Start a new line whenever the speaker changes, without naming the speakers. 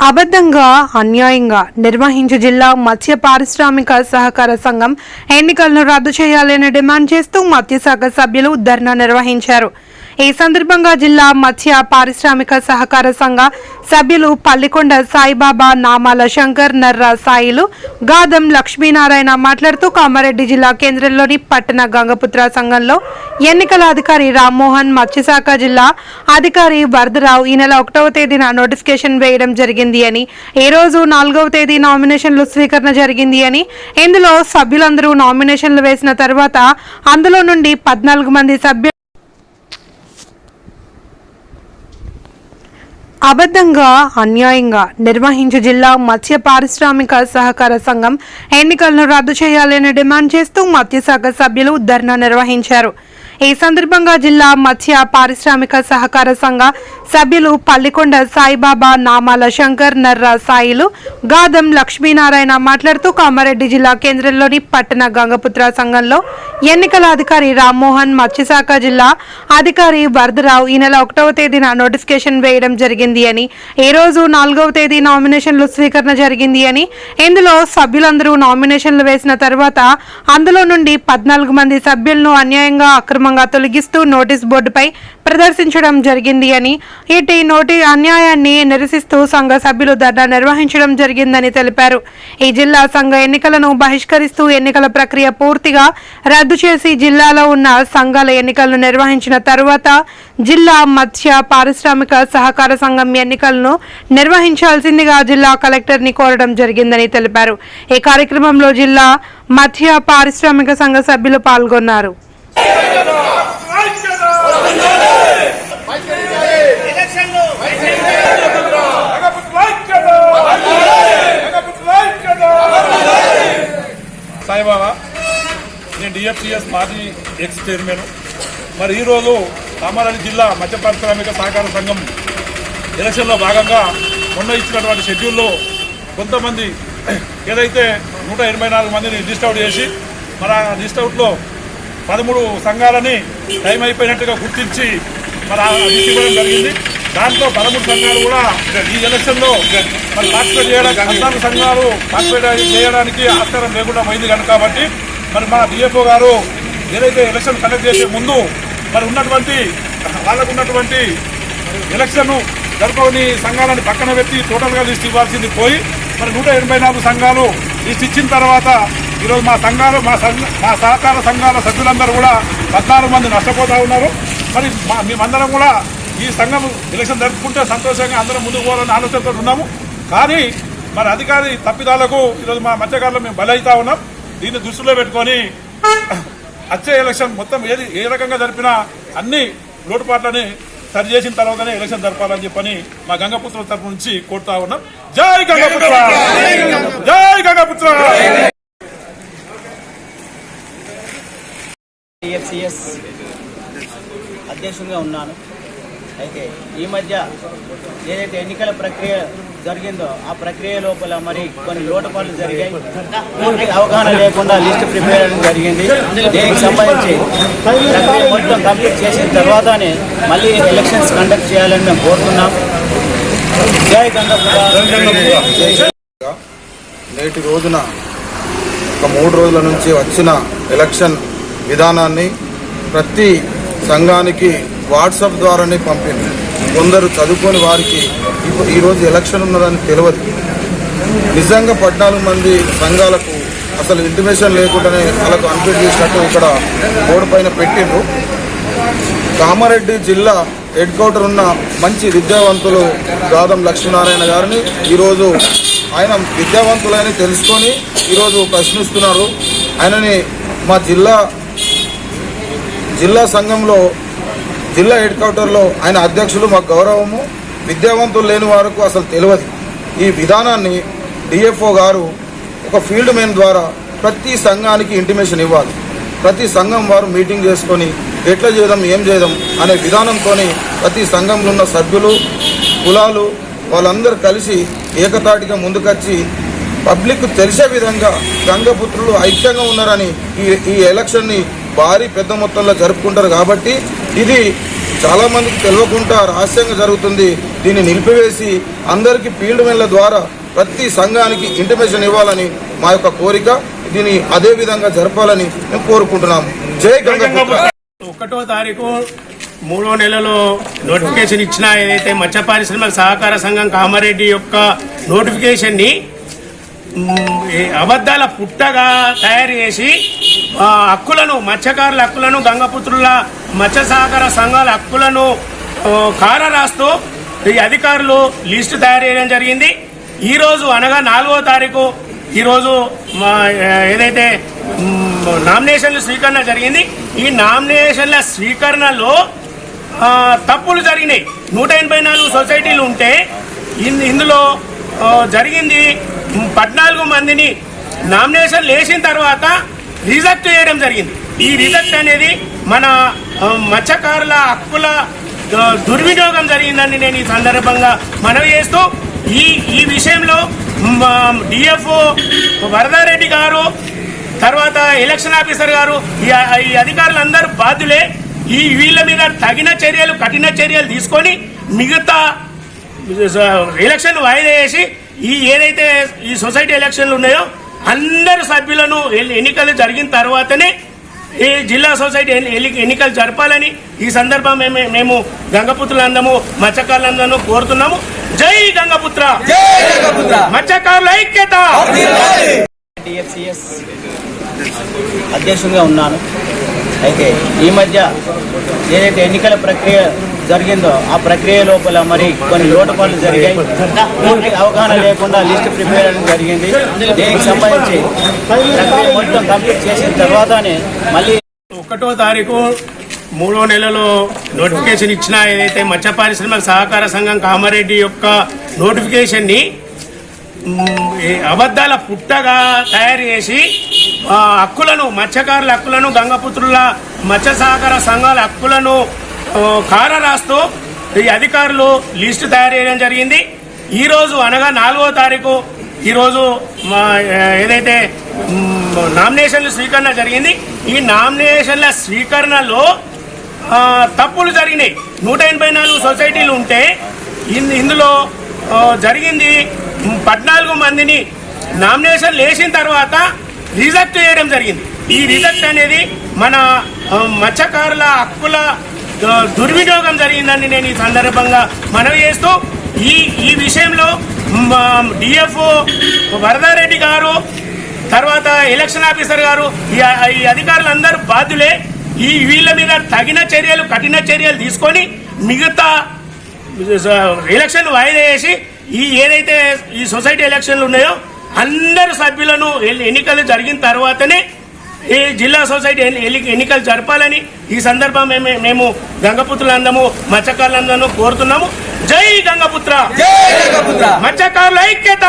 అబద్ధంగా అన్యాయంగా నిర్వహించు జిల్లా మత్స్య పారిశ్రామిక సహకార సంఘం ఎన్నికలను రద్దు చేయాలని డిమాండ్ చేస్తూ మత్స్యశాఖ సభ్యులు ధర్నా నిర్వహించారు. ఈ సందర్భంగా జిల్లా మత్స్య పారిశ్రామిక సహకార సంఘ సభ్యులు పల్లికొండ సాయిబాబా నామాల శంకర్ నర్రా సాయిలు గాదం లక్ష్మీనారాయణ మాట్లాడుతూ కామారెడ్డి జిల్లా కేంద్రంలోని పట్టణ గంగపుత్ర సంఘంలో ఎన్నికల అధికారి రామ్మోహన్ మత్స్యశాఖ జిల్లా అధికారి వరదరావు ఈ నెల ఒకటవ తేదీన నోటిఫికేషన్ వేయడం జరిగింది అని ఈ రోజు నాలుగవ తేదీ నామినేషన్లు స్వీకరణ జరిగింది అని ఇందులో సభ్యులందరూ నామినేషన్లు వేసిన తర్వాత అందులో నుండి పద్నాలుగు మంది సభ్యులు అబద్ధంగా అన్యాయంగా నిర్వహించు జిల్లా మత్స్య పారిశ్రామిక సహకార సంఘం ఎన్నికలను రద్దు చేయాలని డిమాండ్ చేస్తూ మత్స్యశాఖ సభ్యులు ధర్నా నిర్వహించారు. ఈ సందర్భంగా జిల్లా మత్స్య పారిశ్రామిక సహకార సంఘ సభ్యులు పల్లికొండ సాయిబాబా నామాల శంకర్ నర్రా సాయిలు గాదం లక్ష్మీనారాయణ మాట్లాడుతూ కామారెడ్డి జిల్లా కేంద్రంలోని పట్టణ గంగపుత్ర సంఘంలో ఎన్నికల అధికారి రామ్మోహన్ మత్స్యశాఖ జిల్లా అధికారి వరదరావు ఈ నెల ఒకటవ తేదీన నోటిఫికేషన్ వేయడం జరిగింది అని ఈ రోజు నాలుగవ తేదీ నామినేషన్లు స్వీకరణ జరిగింది అని ఇందులో సభ్యులందరూ నామినేషన్లు వేసిన తర్వాత అందులో నుండి పద్నాలుగు మంది సభ్యులను అన్యాయంగా అక్రమంగా తొలగిస్తూ నోటీస్ బోర్డుపై ప్రదర్శించడం జరిగింది అని ఇటీ నోటి అన్యాయాన్ని నిరసిస్తూ సంఘ సభ్యులు ధర్నా నిర్వహించడం జరిగిందని తెలిపారు. ఈ జిల్లా సంఘ ఎన్నికలను బహిష్కరిస్తూ ఎన్నికల ప్రక్రియ పూర్తిగా రద్దు చేసి జిల్లాలో ఉన్న సంఘాల ఎన్నికలను నిర్వహించిన తరువాత జిల్లా మత్స్య పారిశ్రామిక సహకార సంఘం ఎన్నికలను నిర్వహించాల్సిందిగా జిల్లా కలెక్టర్ని కోరడం జరిగిందని తెలిపారు. ఈ కార్యక్రమంలో జిల్లా మత్స్య పారిశ్రామిక సంఘ సభ్యులు పాల్గొన్నారు.
సాయిబాబా నేను డిఎఫ్సిఎస్ మాజీ ఎక్స్ చైర్మన్. మరి ఈరోజు కామారెడ్డి జిల్లా మత్స్య పారిశ్రామిక సహకార సంఘం ఎలక్షన్లో భాగంగా మొన్న ఇచ్చినటువంటి షెడ్యూల్లో కొంతమంది ఏదైతే నూట నాలుగు మందిని లిస్ట్ అవుట్ చేసి మరి ఆ లిస్ట్ అవుట్లో పదమూడు సంఘాలని టైం అయిపోయినట్టుగా గుర్తించి మరి ఇవ్వడం జరిగింది. దాంట్లో పదమూడు సంఘాలు కూడా ఈ ఎలక్షన్లో మరి పార్టిసిపేట్ చేయడానికి సంఘాలు పార్టిసిపేట్ చేయడానికి ఆస్కారం లేకుండా పోయింది కనుక కాబట్టి మరి మా డిఎఫ్ఓ గారు ఏదైతే ఎలక్షన్ కండక్ట్ చేసే ముందు మరి ఉన్నటువంటి వాళ్ళకు ఉన్నటువంటి ఎలక్షన్ జరపని సంఘాలను పక్కన పెట్టి టోటల్గా లిస్ట్ ఇవ్వాల్సింది పోయి మరి నూట ఎనభై నాలుగు సంఘాలు లిస్ట్ ఇచ్చిన తర్వాత ఈరోజు మా సంఘాలు మా సంఘ మా సహకార సంఘాల సభ్యులందరూ కూడా పద్నాలుగు మంది నష్టపోతా ఉన్నారు. మరి మా మేమందరం కూడా ఈ సంఘం ఎలక్షన్ జరుపుకుంటే సంతోషంగా అందరం ముందుకు పోవాలని ఆలోచనతో ఉన్నాము. కానీ మరి అధికారి తప్పిదాలకు ఈరోజు మా మత్స్యకారులు మేము బలవుతా ఉన్నాం. దీన్ని దృష్టిలో పెట్టుకొని వచ్చే ఎలక్షన్ మొత్తం ఏది ఏ రకంగా జరిపినా అన్ని లోటుపాట్లని సరి చేసిన తర్వాతనే ఎలక్షన్ జరపాలని చెప్పని మా గంగపుత్ర తరపు నుంచి కోరుతా ఉన్నాం. జై గంగపుత్ర! జై గంగపుత్ర!
టిఎఫ్సిఎస్ అధ్యక్షునిగా ఉన్నాను. అయితే ఈ మధ్య ఏదైతే ఎన్నికల ప్రక్రియ జరిగిందో ఆ ప్రక్రియ లోపల మరి కొన్ని లోటుపాట్లు జరిగాయి. పూర్తి అవగాహన లేకుండా లిస్ట్ ప్రిపేర్ చేయడం జరిగింది. దీనికి సంబంధించి ప్రక్రియ మొత్తం కంప్లీట్ చేసిన తర్వాతనే మళ్ళీ ఎలక్షన్స్ కండక్ట్ చేయాలని మేము కోరుతున్నాం.
నేటి రోజున ఒక మూడు రోజుల నుంచి వచ్చిన ఎలక్షన్ విధానాన్ని ప్రతి సంఘానికి వాట్సాప్ ద్వారానే పంపింది. కొందరు చదువుకొని వారికి ఇప్పుడు ఈరోజు ఎలక్షన్ ఉన్నదని తెలియదు నిజంగా పద్నాలుగు మంది సంఘాలకు అసలు ఇంటిమేషన్ లేకుండానే వాళ్ళకు అన్ఫిట్ చేసినట్టు ఇక్కడ బోర్డు పైన పెట్టిండ్రు. కామారెడ్డి జిల్లా హెడ్ క్వార్టర్ ఉన్న మంచి విద్యావంతులు గాదం లక్ష్మీనారాయణ గారిని ఈరోజు ఆయన విద్యావంతులని తెలుసుకొని ఈరోజు ప్రశ్నిస్తున్నారు. ఆయనని మా జిల్లా జిల్లా సంఘంలో జిల్లా హెడ్ క్వార్టర్లో ఆయన అధ్యక్షులు మాకు గౌరవము విద్యావంతులు లేని వారికి అసలు తెలియదు. ఈ విధానాన్ని డిఎఫ్ఓ గారు ఒక ఫీల్డ్ మెన్ ద్వారా ప్రతి సంఘానికి ఇంటిమేషన్ ఇవ్వాలి. ప్రతి సంఘం వారు మీటింగ్ చేసుకొని ఎట్లా చేయడం ఏం చేయడం అనే విధానంతో ప్రతి సంఘంలో ఉన్న సభ్యులు కులాలు వాళ్ళందరూ కలిసి ఏకతాటిగా ముందుకొచ్చి పబ్లిక్ తెలిసే విధంగా గంగపుత్రులు ఐక్యంగా ఉన్నారని ఈ ఈ ఎలక్షన్ని భారీ పెద్ద మొత్తంలో జరుపుకుంటారు కాబట్టి ఇది చాలా మందికి తెలియకుండా రహస్యంగా జరుగుతుంది. దీన్ని నిలిపివేసి అందరికీ ఫీల్డ్ మెన్ల ద్వారా ప్రతి సంఘానికి ఇంటిమేషన్ ఇవ్వాలని మా యొక్క కోరిక. దీన్ని అదే విధంగా జరపాలని మేము కోరుకుంటున్నాము జై గంగపుత్ర.
ఒకటో తారీఖు మూడో నెలలో నోటిఫికేషన్ ఇచ్చిన ఏదైతే మత్స్య పారిశ్రామిక సహకార సంఘం కామారెడ్డి యొక్క నోటిఫికేషన్ని అబద్ధాల పుట్టగా తయారు చేసి హక్కులను మత్స్యకారుల హక్కులను గంగపుత్రుల మత్స్య సంఘాల హక్కులను కార రాస్తూ ఈ అధికారులు లిస్టు తయారు చేయడం జరిగింది. ఈరోజు అనగా నాలుగో తారీఖు ఈరోజు ఏదైతే నామినేషన్ల నామినేషన్లు స్వీకరణ జరిగింది ఈ నామినేషన్ల స్వీకరణలో తప్పులు జరిగినాయి. నూట ఎనభై నాలుగు సొసైటీలు ఉంటే ఇందులో జరిగింది పద్నాలుగు మందిని నామినేషన్ వేసిన తర్వాత రిజెక్ట్ చేయడం జరిగింది. ఈ రిజెక్ట్ అనేది మన మత్స్యకారుల హక్కుల దుర్వినియోగం జరిగిందని నేను ఈ సందర్భంగా మనవి చేస్తూ ఈ ఈ విషయంలో డిఎఫ్ఓ వరదారెడ్డి గారు తర్వాత ఎలక్షన్ ఆఫీసర్ గారు ఈ ఈ అధికారులందరూ బాధ్యులే. ఈ వీళ్ళ మీద తగిన చర్యలు కఠిన చర్యలు తీసుకొని మిగతా ఎలక్షన్ వాయిదా వేసి ఈ ఏదైతే ఈ సొసైటీ ఎలక్షన్లు ఉన్నాయో అందరు సభ్యులను ఎన్ని- ఎన్నికలు జరిగిన తర్వాతనే ఈ జిల్లా సొసైటీ ఎన్ని- ఎన్ని- ఎన్నికలు జరపాలని ఈ సందర్భం మేము మేము గంగపుత్రులందము మత్స్యకారులందరూ కోరుతున్నాము. జై గంగపుత్ర! మత్స్యకారుల ఐక్యత!
అధ్యక్షునిగా ఉన్నాను. అయితే ఈ మధ్య ఏదైతే ఎన్నికల ప్రక్రియ జరిగిందో ఆ ప్రక్రియ లోపల మరి కొన్ని లోటుపాట్లు జరిగాయి. పూర్తి అవగాహన లేకుండా లిస్ట్ ప్రిపేర్ చేయడం జరిగింది. దీనికి సంబంధించి ప్రక్రియ మొత్తం కంప్లీట్ చేసిన తర్వాతనే మళ్ళీ
ఒకటో తారీఖు మూడో నెలలో నోటిఫికేషన్ ఇచ్చిన ఏదైతే మత్స్య పారిశ్రామిక సహకార సంఘం కామారెడ్డి యొక్క నోటిఫికేషన్ని అబద్ధాల పుట్టగా తయారు చేసి హక్కులను మత్స్యకారుల హక్కులను గంగపుత్రుల మత్స్య సహకార సంఘాల హక్కులను కార రాస్తూ ఈ అధికారులు లిస్టు తయారు చేయడం జరిగింది. ఈరోజు అనగా నాలుగో తారీఖు ఈరోజు ఏదైతే నామినేషన్ల నామినేషన్లు స్వీకరణ జరిగింది. ఈ నామినేషన్ల స్వీకరణలో తప్పులు జరిగినాయి. నూట ఎనభై నాలుగు సొసైటీలు ఉంటే ఇందులో జరిగింది. పద్నాలుగు మందిని నామినేషన్ వేసిన తర్వాత రిజెక్ట్ చేయడం జరిగింది. ఈ రిజెక్ట్ అనేది మన మత్స్యకారుల హక్కుల దుర్వినియోగం జరిగిందని నేను ఈ సందర్భంగా మనవి చేస్తూ ఈ ఈ విషయంలో డిఎఫ్ఓ వరదారెడ్డి గారు తర్వాత ఎలక్షన్ ఆఫీసర్ గారు ఈ ఈ అధికారులందరూ బాధ్యులే. ఈ వీళ్ళ మీద తగిన చర్యలు కఠిన చర్యలు తీసుకొని మిగతా ఎలక్షన్ వాయిదా వేసి ఈ ఏదైతే ఈ సొసైటీ ఎలక్షన్లు ఉన్నాయో అందరు సభ్యులను ఎన్నికలు జరిగిన తర్వాతనే ఈ జిల్లా సొసైటీ ఎన్ని- ఎన్ని- ఎన్నికలు జరపాలని ఈ సందర్భం మేము మేము గంగపుత్రులందము మత్స్యకారులందరూ కోరుతున్నాము. జై గంగపుత్ర. మత్స్యకారుల ఐక్యత.